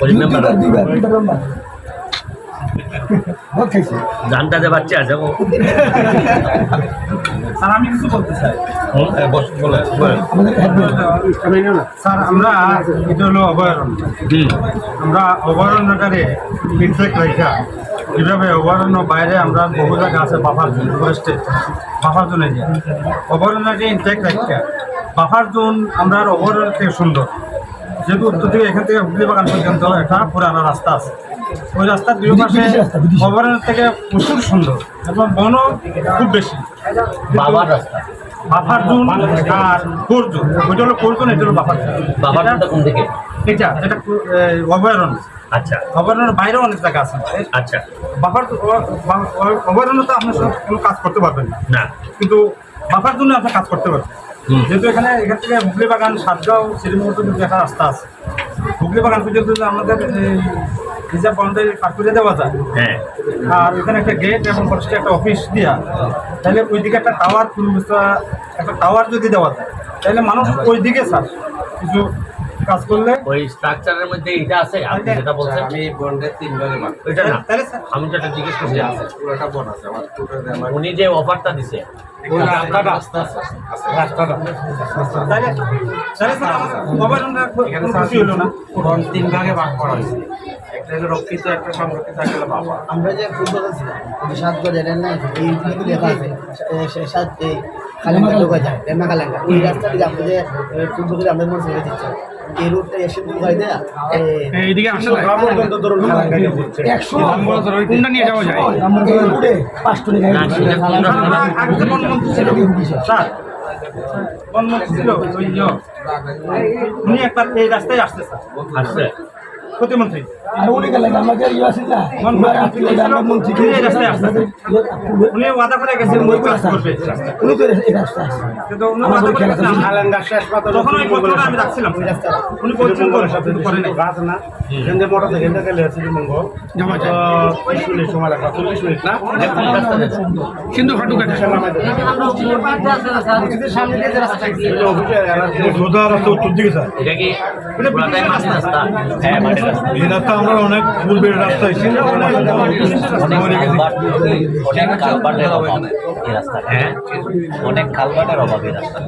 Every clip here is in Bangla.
করিম মেম্বার দুইবার দুইবার মেম্বার ভোট খাইছে জানটা যে বাচ্চা আছে ও। স্যার আমি কিছু বলতে চাই। স্যার আমরা এটা হলো অভয়ারণ্য। আমরা অভয়ারণ্যটারে ইনফেক্ট রাখা কীভাবে অভয়ারণ্য বাইরে আমরা বহু জায়গা আছে বাফার জোন ফরেস্টে বাফার জোনে যে। অভয়ারণ্যকে ইনফেক্ট রাখা বাফার জোন আমরা অভয়ারণ্য সুন্দর। যেহেতু উত্তর থেকে এখান থেকে হুগলি বাগান পর্যন্ত একটা পুরানো রাস্তা আছে। ওই রাস্তার দুই পাশে। অভয়ারণ্য থেকে প্রচুর সুন্দর এবং বনও খুব বেশি। বাবার রাস্তা। বাফার জোন আর কোরজোন ওইটা হলো কোরজোন এটা হলো বাফার জোন। রাস্তা কোন দিকে? এটা এটা অভয়ারণ্য। আচ্ছা। অভয়ারণ্যের বাইরেও অনেক জায়গা আছে। আচ্ছা। বাফার অভয়ারণ্য তো আপনার সব কোনো কাজ করতে পারবেন না। কিন্তু বাফার জন্য আপনি কাজ করতে পারবেন। যেহেতু এখানে এখান থেকে হুগলি বাগান সাতগাঁও শ্রীমঙ্গল পর্যন্ত একটা রাস্তা আছে। হুগলি বাগান পর্যন্ত আমাদের এই রিজার্ভ বাউন্ডারি পার করে দেওয়া যায়। হ্যাঁ। আর ওখানে একটা গেট এবং ফরেস্টে একটা অফিস দেওয়া তাহলে ওই দিকে একটা টাওয়ার একটা টাওয়ার যদি দেওয়া যায় তাহলে মানুষ ওই দিকে স্যার কিছু কাজ করলে ওই স্ট্রাকচারের মধ্যে এটা আছে আপনি যেটা বলছেন আমি বন্ডের তিন ভাগে না। তাহলে স্যার আমি যেটা জিজ্ঞেস করছি পুরোটা বন আছে আমার উনি যে অফারটা দিছে তিন ভাগে ভাগ করা হয়েছে। একটা হলো রক্ষিত একটা সংরক্ষিত একটা হলো বাবা। আমরা যে ফুটবল সাত গজের সাত কালেঙ্গা ঢোকা যায় রেমা কালেঙ্গা ওই রাস্তা দিয়ে আমরা যে ফুটবল মনে দিচ্ছি এই রুটটা এসে ঢুকাই দেয়া এইদিকে আসলে একশো কোনটা নিয়ে যাওয়া যায়? আমাদের পাঁচটা স্যার। ছিল উনি একবার এই রাস্তায় আসতে স্যার। আসছে। প্রতিমন্ত্রী। আর উনি আমাদের ইয়ে আছে না আমরা আমরা মন্ত্রী উনি এই রাস্তায় উনি ওয়াদা করে গেছেন উনি কাজ করবে উনি তো এই রাস্তা আছে কিন্তু উনি ওয়াদা করে গেছেন তখন ওই পত্রটা আমি রাখছিলাম ওই রাস্তা উনি বলছেন করে কিন্তু করে নাই গাছ না এখান মোটর থেকে এখান থেকে শ্রীমঙ্গ পঁয়ত্রিশ মিনিট সময় লাগবে চল্লিশ মিনিট না রাস্তা? সিন্ধু খাটু কাছে সামনে যে রাস্তা দিকে এটা কি রাস্তা হ্যাঁ রাস্তা রাস্তা আমরা অনেক পূর্বের রাস্তা এসেছি। অনেক কালবাট অনেক কালবাটের অভাব এই রাস্তা হ্যাঁ। অনেক কালবাটের অভাব এই রাস্তা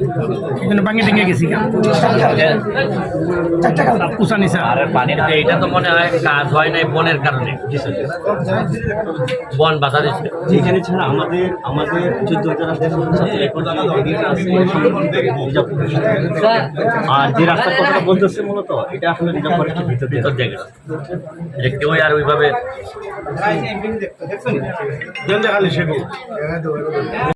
এখানে ভাঙে ভেঙে গেছি আর পানির এইটা তো মনে হয় কাজ হয় নাই বনের কারণে। বন বাধা দিচ্ছে এখানে ছাড়া আমাদের আমাদের চোদ্দ আর যে রাস্তার কথাটা বলতেছে মূলত এটা আসলে রিজার্ভ ফরেস্টের ভিতর দিয়ে ভিতর জায়গা। যে কেউ আর ওইভাবে